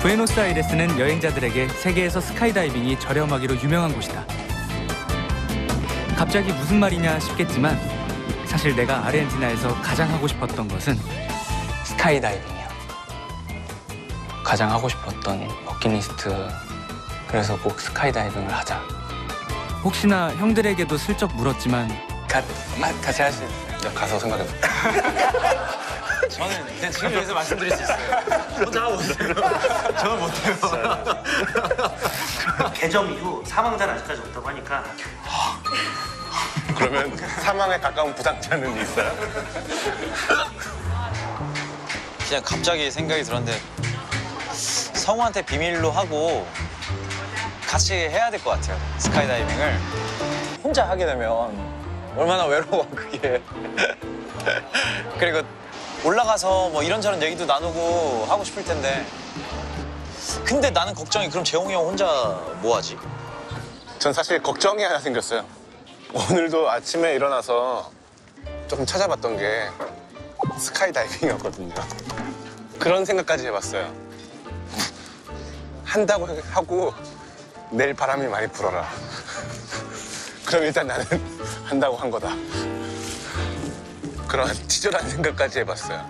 부에노스아이레스는 여행자들에게 세계에서 스카이다이빙이 저렴하기로 유명한 곳이다. 갑자기 무슨 말이냐 싶겠지만 사실 내가 아르헨티나에서 가장 하고 싶었던 것은 스카이다이빙이야. 가장 하고 싶었던 버킷리스트 그래서 꼭 스카이다이빙을 하자. 혹시나 형들에게도 슬쩍 물었지만 가, 마- 같이 하실 야, 가서 생각해봐. 저는 그냥 지금 여기서 말씀드릴 수 있어요. 혼자 하고 있어요. 저는 못해요. 개점 이후 사망자는 아직까지 없다고 하니까 그러면 사망에 가까운 부상자는 있어요? 그냥 갑자기 생각이 들었는데 성우한테 비밀로 하고 같이 해야 될 것 같아요. 스카이다이빙을 혼자 하게 되면 얼마나 외로워 그게. 그리고 올라가서 뭐 이런저런 얘기도 나누고 하고 싶을 텐데 근데 나는 걱정이 그럼 재홍이 형 혼자 뭐 하지? 전 사실 걱정이 하나 생겼어요. 오늘도 아침에 일어나서 조금 찾아봤던 게 스카이다이빙이었거든요. 그런 생각까지 해봤어요. 한다고 하고 내일 바람이 많이 불어라. 그럼 일단 나는 한다고 한 거다. 그런 치졸한 생각까지 해봤어요.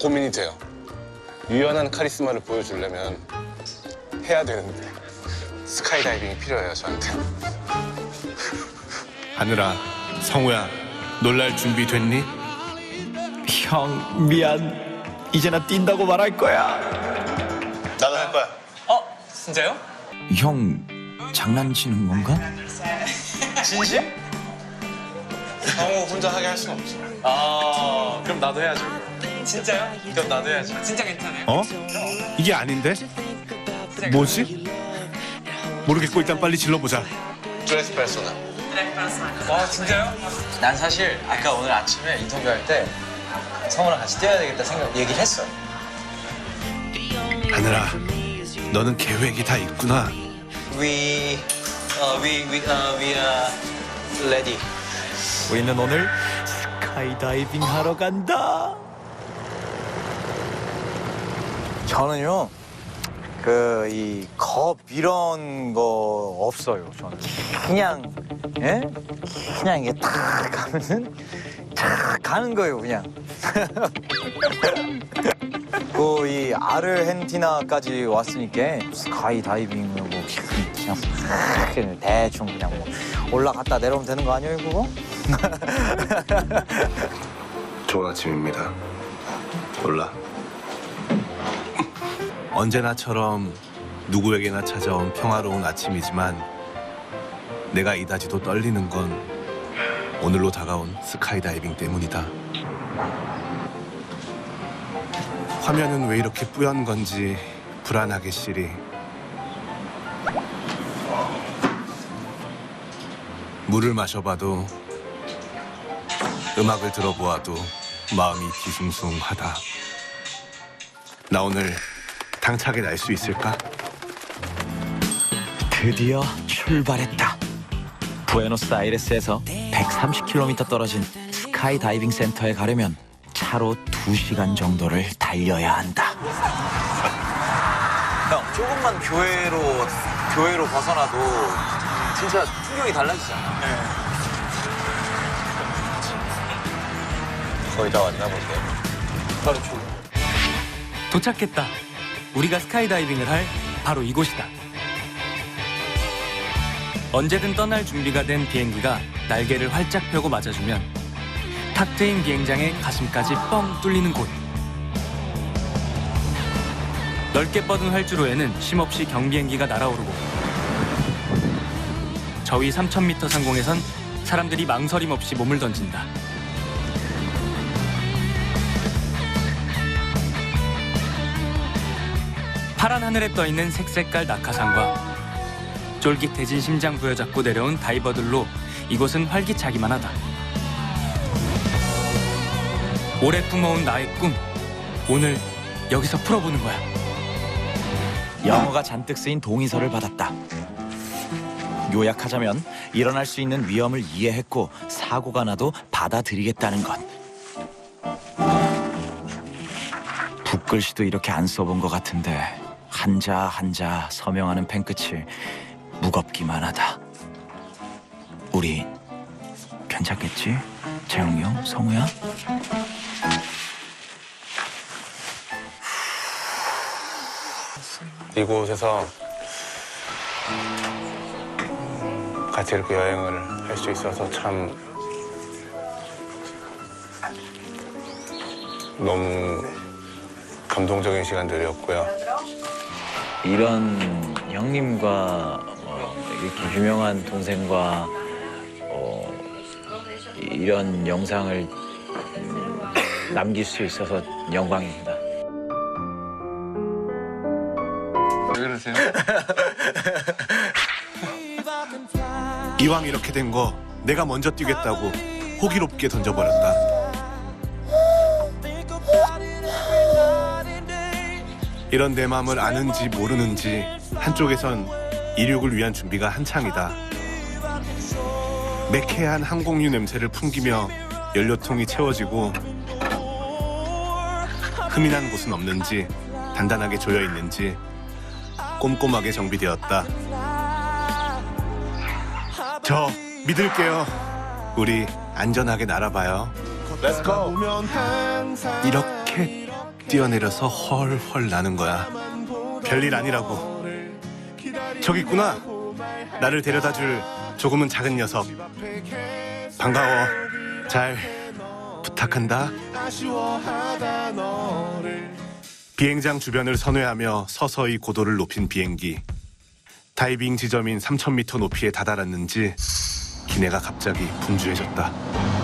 고민이 돼요. 유연한 카리스마를 보여주려면 해야 되는데 스카이다이빙이 필요해요 저한테. 하늘아, 성우야, 놀랄 준비 됐니? 형 미안 이제 나 뛴다고 말할 거야 나도 할 거야. 어? 진짜요? 형 장난치는 건가? 진심? 성우 혼자 하게 할 수는 없어. 아 그럼 나도 해야죠. 진짜요? 그럼 나도 해야죠. 진짜 괜찮아요? 어? 이게 아닌데? 뭐지? 모르겠고 일단 빨리 질러보자. 드레스 페르소나. 아 진짜요? 난 사실 아까 오늘 아침에 인터뷰할 때 성우랑 같이 뛰어야 되겠다 생각 얘기를 했어. 하늘아, 너는 계획이 다 있구나. We, uh, we, we, uh, we are ready. 우리는 오늘 스카이다이빙 하러 간다. 저는요 그 이 겁 이런 거 없어요 저는. 그냥 예? 그냥 이게 탁 가면은 탁 가는 거예요 그냥 그이 아르헨티나까지 왔으니까 스카이 다이빙을 뭐 그냥 그냥 대충 그냥 뭐 올라갔다 내려오면 되는 거 아니에요 그거 좋은 아침입니다. 올라. 언제나처럼 누구에게나 찾아온 평화로운 아침이지만 내가 이다지도 떨리는 건 오늘로 다가온 스카이다이빙 때문이다. 화면은 왜 이렇게 뿌연 건지 불안하게 시리. 물을 마셔봐도 음악을 들어보아도 마음이 뒤숭숭하다. 나 오늘 당차게 날 수 있을까? 드디어 출발했다 부에노스아이레스에서 130km 떨어진 스카이 다이빙 센터에 가려면 차로 2시간 정도를 달려야 한다 형 조금만 교회로 교회로 벗어나도 진짜 풍경이 달라지잖아. 거의 다 왔나 본데. 바로 초. 도착했다. 우리가 스카이다이빙을 할 바로 이곳이다. 언제든 떠날 준비가 된 비행기가 날개를 활짝 펴고 맞아주면 탁 트인 비행장의 가슴까지 뻥 뚫리는 곳. 넓게 뻗은 활주로에는 쉼없이 경비행기가 날아오르고 저위 3,000m 상공에선 사람들이 망설임 없이 몸을 던진다. 파란 하늘에 떠 있는 색색깔 낙하산과 쫄깃해진 심장 부여잡고 내려온 다이버들로 이곳은 활기차기만 하다. 오래 품어온 나의 꿈 오늘 여기서 풀어보는 거야. 영어가 잔뜩 쓰인 동의서를 받았다 요약하자면 일어날 수 있는 위험을 이해했고 사고가 나도 받아들이겠다는 것. 붓글씨도 이렇게 안 써본 것 같은데 한자 한자 서명하는 펜끝이 무겁기만 하다. 우리 괜찮겠지? 재영이 형, 성우야? 이곳에서 같이 이렇게 여행을 할 수 있어서 참 너무 감동적인 시간들이었고요. 이런 형님과 어, 이렇게 유명한 동생과 어, 이런 영상을 음, 남길 수 있어서 영광입니다. 왜 그러세요? 이왕 이렇게 된 거 내가 먼저 뛰겠다고 호기롭게 던져버렸다. 이런 내 마음을 아는지 모르는지 한쪽에선 이륙을 위한 준비가 한창이다. 매캐한 항공유 냄새를 풍기며 연료통이 채워지고 흠이 난 곳은 없는지 단단하게 조여 있는지 꼼꼼하게 정비되었다. 저 믿을게요. 우리 안전하게 날아봐요. 렛츠고! 이렇게 뛰어내려서 헐헐 나는 거야. 별일 아니라고. 저기 있구나. 나를 데려다 줄 조금은 작은 녀석. 반가워. 잘 부탁한다. 비행장 주변을 선회하며 서서히 고도를 높인 비행기. 다이빙 지점인 3,000m 높이에 다다랐는지 기내가 갑자기 분주해졌다.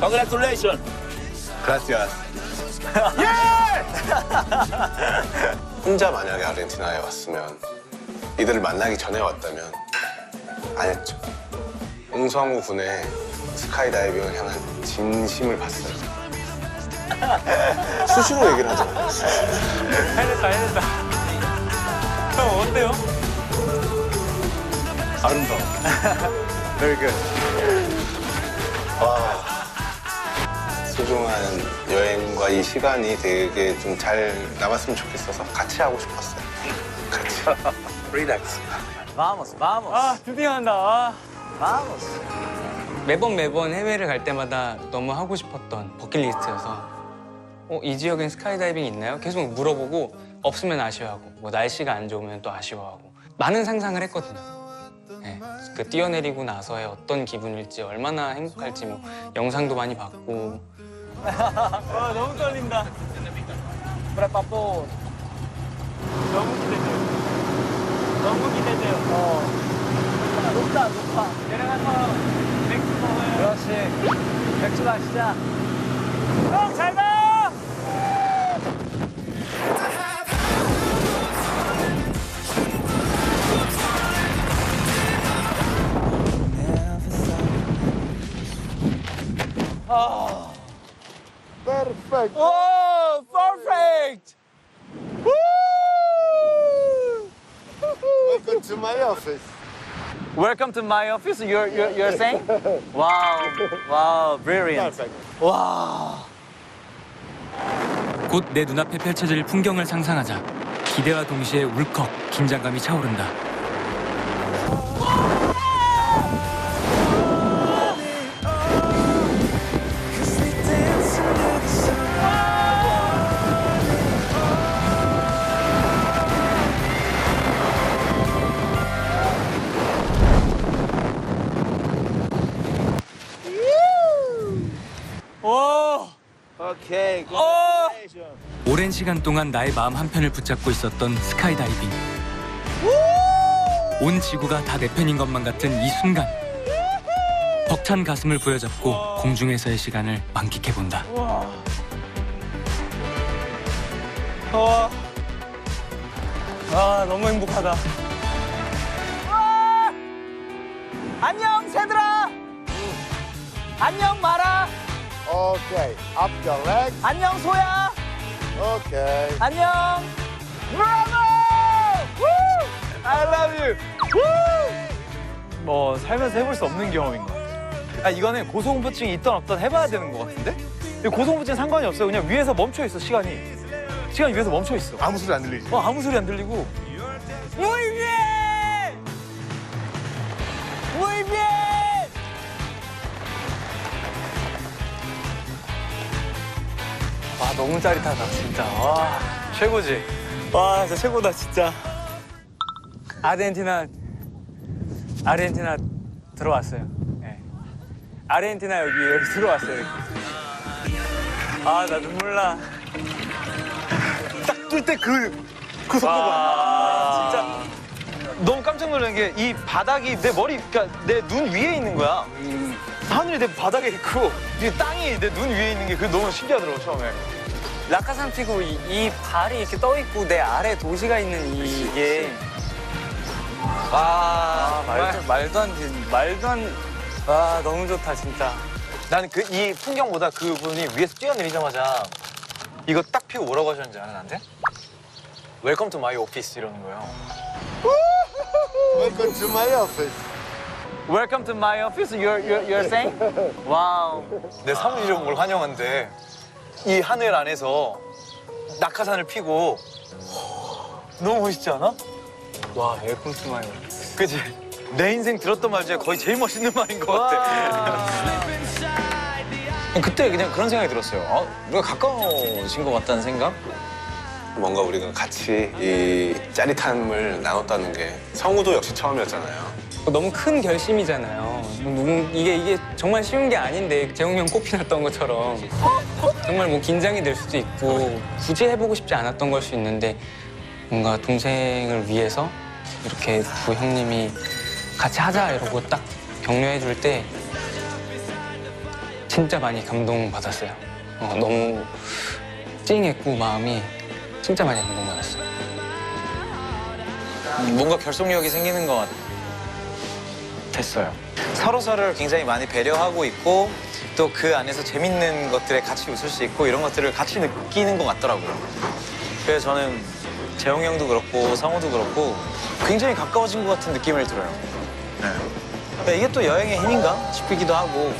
Congratulations. 그라시아스. 혼자 만약에 아르헨티나에 왔으면 이들을 만나기 전에 왔다면 안 했죠. 옹성우 군의 스카이다이빙을 향한 진심을 봤어요. 수시로 얘기를 하잖아요. 해냈다 해냈다. 형 어때요? 아름다워. Very good. 소중한 여행과 이 시간이 되게 좀 잘 남았으면 좋겠어서 같이 하고 싶었어요. 같이. 리렉스. Vamos, vamos. 아 드디어 한다. 아. Vamos. 매번 매번 해외를 갈 때마다 너무 하고 싶었던 버킷리스트여서 어, 이 지역엔 스카이다이빙 있나요? 계속 물어보고 없으면 아쉬워하고 뭐 날씨가 안 좋으면 또 아쉬워하고 많은 상상을 했거든요. 네, 그 뛰어내리고 나서의 어떤 기분일지 얼마나 행복할지 뭐 영상도 많이 봤고 와 너무 떨린다. Papo. 너무 기대돼요. 너무 기대돼요. 어. 높다, 높아. 내려가서 맥주 먹어요. 그렇지. 맥주 마시자. 형잘 가. Perfect. Oh, perfect. Welcome to my office. Welcome to my office. You're you're, you're saying? wow, wow, brilliant. 와. 곧내 눈앞에 펼쳐질 풍경을 상상하자 기대와 동시에 울컥 긴장감이 차오른다. 시간 동안 나의 마음 한편을 붙잡고 있었던 스카이다이빙. 온 지구가 다 내 편인 것만 같은 이 순간 벅찬 가슴을 부여잡고 공중에서의 시간을 만끽해 본다. 아 너무 행복하다. 안녕 새들아. 안녕 마라. Okay, up your leg. 안녕 소야. Okay. 안녕. 브라보! I love you. 뭐 살면서 해볼 수 없는 경험인 것 같아. 아 이거는 고소공포증이 있던 없던 해봐야 되는 것 같은데? 근데 고소공포증 상관이 없어요. 그냥 위에서 멈춰 있어 시간이. 시간이 위에서 멈춰 있어. 아무 소리 안 들리지. 어 아무 소리 안 들리고. Muy bien. Muy bien. 너무 짜릿하다 진짜. 와 최고지. 와 진짜 최고다 진짜. 아르헨티나 아르헨티나 들어왔어요. 네. 아르헨티나 여기 여기 들어왔어요. 아 나 눈물 나. 딱뜰때그그 속도가 진짜 너무 깜짝 놀란 게 이 바닥이 내 머리 그러니까 내 눈 위에 있는 거야. 하늘이 내 바닥에 있고 이 땅이 내 눈 위에 있는 게그 너무 신기하더라고 처음에. 낙하산 피고 이, 이 발이 이렇게 떠 있고 내 아래 도시가 있는 이- 이게 아, 말도 말도 안 돼. 말도 안. 와 너무 좋다 진짜. 나는 그 이 풍경보다 그분이 위에서 뛰어내리자마자 이거 딱 피고 뭐라고 하셨는지 알아 나한테? 웰컴 투 마이 오피스 이러는 거예요. Welcome to my office. Welcome to my office. You're you're you're saying? 와우. 내 사무실에 온걸 환영한데 이 하늘 안에서 낙하산을 피고 너무 멋있지 않아? 와투 마이. 그치? 내 인생 들었던 말 중에 거의 제일 멋있는 말인 것 같아. 그때 그냥 그런 생각이 들었어요. 어, 우리가 가까워진 것 같다는 생각? 뭔가 우리가 같이 이 짜릿함을 나눴다는 게 성우도 역시 처음이었잖아요. 너무 큰 결심이잖아요. 너무 이게 이게 정말 쉬운 게 아닌데 재홍이 형 꽃피 났던 것처럼 정말 뭐 긴장이 될 수도 있고 굳이 해보고 싶지 않았던 걸 수 있는데 뭔가 동생을 위해서 이렇게 두 형님이 같이 하자 이러고 딱 격려해 줄 때 진짜 많이 감동받았어요. 어, 너무 찡했고 마음이 진짜 많이 감동받았어요. 뭔가 결속력이 생기는 것 같 았어요. 서로 서로를 굉장히 많이 배려하고 있고 또 그 안에서 재밌는 것들에 같이 웃을 수 있고 이런 것들을 같이 느끼는 것 같더라고요. 그래서 저는 재홍 형도 그렇고 성우도 그렇고 굉장히 가까워진 것 같은 느낌을 들어요. 네. 이게 또 여행의 힘인가 싶기도 하고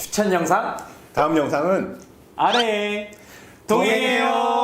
추천 영상 다음 영상은 아래 동행해요.